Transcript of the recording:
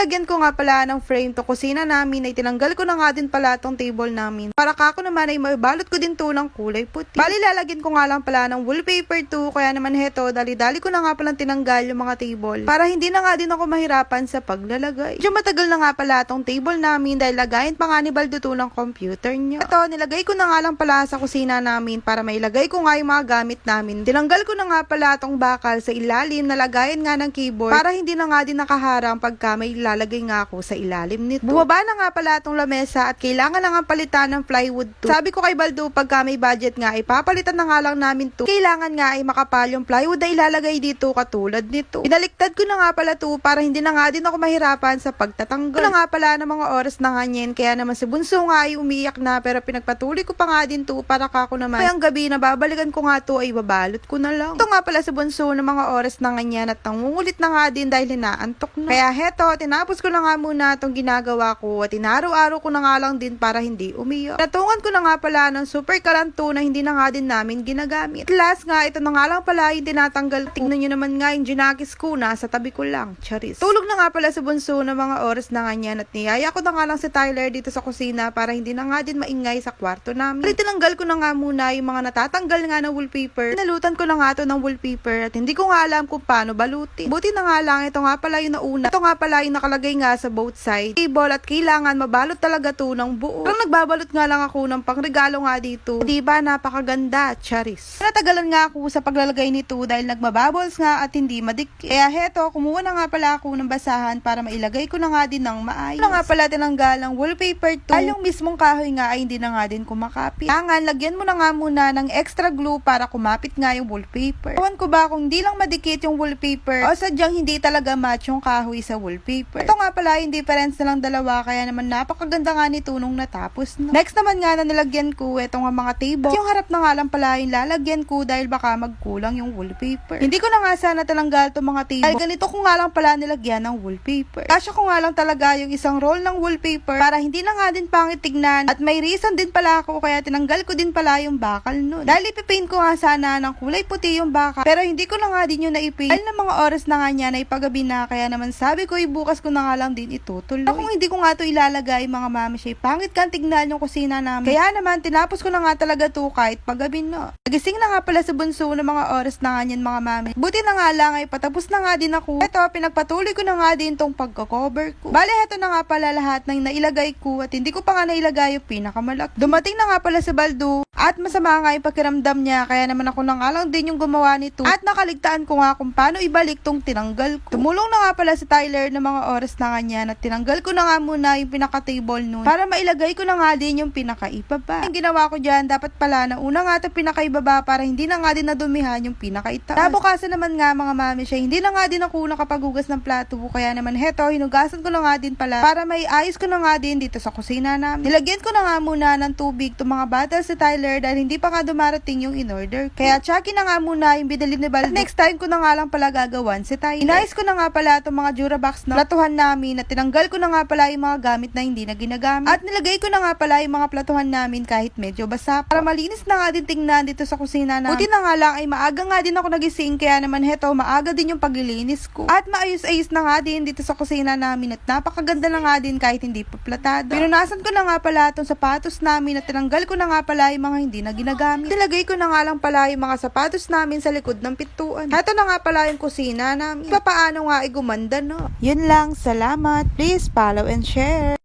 nilagyan ko nga pala ng frame to kusina namin ay tinanggal ko na nga din pala tong table namin. Para kako naman ay maibalot ko din to ng kulay puti. Bali lalagyan ko nga lang pala ng wallpaper to kaya naman heto dali-dali ko na nga palang tinanggal yung mga table. Para hindi na nga din ako mahirapan sa paglalagay. Medyo matagal na nga pala tong table namin dahil lagayin pa nga ni Baldo to ng computer niya. Ito, nilagay ko na nga lang pala sa kusina namin para mailagay ko nga yung mga gamit namin. Tinanggal ko na nga pala tong bakal sa ilalim na lagayan nga ng keyboard para hindi na nga din nakaharang pagka may lalagay nga ako sa ilalim nito. Bumaba na nga pala tong lamesa at kailangan na nga palitan ng plywood to. Sabi ko kay Baldo pagka may budget nga ipapalitan na nga lang namin to. Kailangan nga ay makapal yung plywood na ilalagay dito katulad nito. Pinaliktad ko na nga pala to para hindi na nga din ako mahirapan sa pagtatanggal. Ano nga pala ng mga oras na ganyan kaya naman si Bunso nga ay umiyak na pero pinagpatuloy ko pa nga din to para kako naman. Ang gabi na babalikan ko nga to ay babalot ko na lang. Ito nga pala si Bunso ng mga oras na ganyan at nangungulit na nga din dahil hinaantok na. Kaya heto, tinapos ko na nga muna itong ginagawa ko at inaraw-araw ko na nga lang din para hindi umiyak. Natungan ko na nga pala ng super kalanto na hindi na nga din namin ginagamit. Last nga, ito na nga lang pala yung tinatanggal. Tingnan nyo naman nga yung ginakis ko nasa tabi ko lang. Charis. Tulog na nga pala si Bunso ng mga oras na ganyan at niyaya ko na nga lang si Tyler dito sa kusina para hindi na nga din maingay sa kwarto namin. Pero tinanggal ko na nga muna yung mga natatanggal nga ng wallpaper. Nalutan ko na nga to ng wallpaper at hindi ko nga alam kung paano balutin. Buti na nga lang, ito nga pala yung nauna. Ito nga pala yung nakalagay nga sa both side table at kailangan mabalot talaga to ng buo. Parang nagbabalot nga lang ako ng pangregalo nga dito. Di ba napakaganda, charis. Natagalan nga ako sa paglalagay nito dahil nagmabubbles nga at hindi madikit. Kaya heto, kumuha na nga pala ako ng basahan para mailagay ko na nga din ng maayos. Ano nga pala tinanggal ang wallpaper to. Dahil yung mismong kahoy nga ay hindi na nga din kumakapit. Kailangan, lagyan mo na nga muna ng extra glue para kumapit nga yung wallpaper. Ewan ko ba kung di lang madikit yung wallpaper o sadyang hindi talaga match yung kahoy sa wallpaper. Ito nga pala yung difference na lang dalawa kaya naman napakaganda nga nito nung natapos na. Next naman nga na nilagyan ko ito nga mga table. Yung harap na nga lang pala yung lalagyan ko dahil baka magkulang yung wallpaper. Hindi ko na nga sana talanggal itong mga table. Dahil ganito ko nga lang pala nilagyan ng wallpaper. Kasya ko nga lang talaga yung isang roll ng wallpaper para hindi na nga din pangit tignan at may reason din pala ako kaya tinanggal ko din pala yung bakal nun. Dahil ipipaint ko nga sana ng kulay puti yung bakal pero hindi ko na nga din yung naipaint. Dahil ng mga oras na nga niya na ipagabi na kaya naman sabi ko ko na nga lang din itutuloy. Kung hindi ko nga to ilalagay mga mami siya pangit kan tignan yung kusina namin. Kaya naman tinapos ko na nga talaga to kahit paggabi na. Nagising na nga pala sa bunso ng mga oras na nga niyan mga mami. Buti na nga lang ay patapos na nga din ako. Ito pinagpatuloy ko na nga din tong pagko-cover ko. Bale heto na nga pala lahat ng nailagay ko at hindi ko pa nga nailagay yung pinakamalak. Dumating na nga pala si Baldo at masama nga yung pakiramdam niya kaya naman ako na nga lang din yung gumawa nito at nakaligtaan ko nga kung paano ibalik tong tinanggal ko. Tumulong na nga pala si Tyler ng mga oras na nga niya at tinanggal ko na nga muna yung pinaka-table nun para mailagay ko na nga din yung pinaka-ibaba. Yung ginawa ko dyan, dapat pala na una nga ito pinaka-ibaba para hindi na nga din nadumihan yung pinaka-itaas. Nabukasan naman nga mga mami siya, hindi na nga din ako nakapaghugas ng plato kaya naman heto, hinugasan ko na nga din pala para may ayos ko na nga din dito sa kusina namin. Nilagyan ko na nga muna ng tubig to mga bottles si Tyler dahil hindi pa nga dumarating yung in-order. Kaya tsaki na nga muna yung bidali ni Baldo. Next time ko na nga lang pala gagawan si Tyler. Inayos ko na nga pala itong mga Durabox na platuhan namin at tinanggal ko na nga pala yung mga gamit na hindi na ginagamit. At nilagay ko na nga pala yung mga platuhan namin kahit medyo basa para malinis na nga din tingnan dito kusina namin. Buti na nga lang ay maaga nga din ako nagising kaya naman heto maaga din yung paglilinis ko. At maayos-ayos na nga din dito sa kusina namin at napakaganda na nga din kahit hindi pa platado. Pinunasan ko na nga pala itong sapatos namin at tinanggal ko na nga pala yung mga hindi na ginagamit. Nilagay ko na nga lang pala yung mga sapatos namin sa likod ng pintuan. Heto na nga pala yung kusina namin. Papaano nga ay gumanda no? Yun lang, salamat. Please follow and share.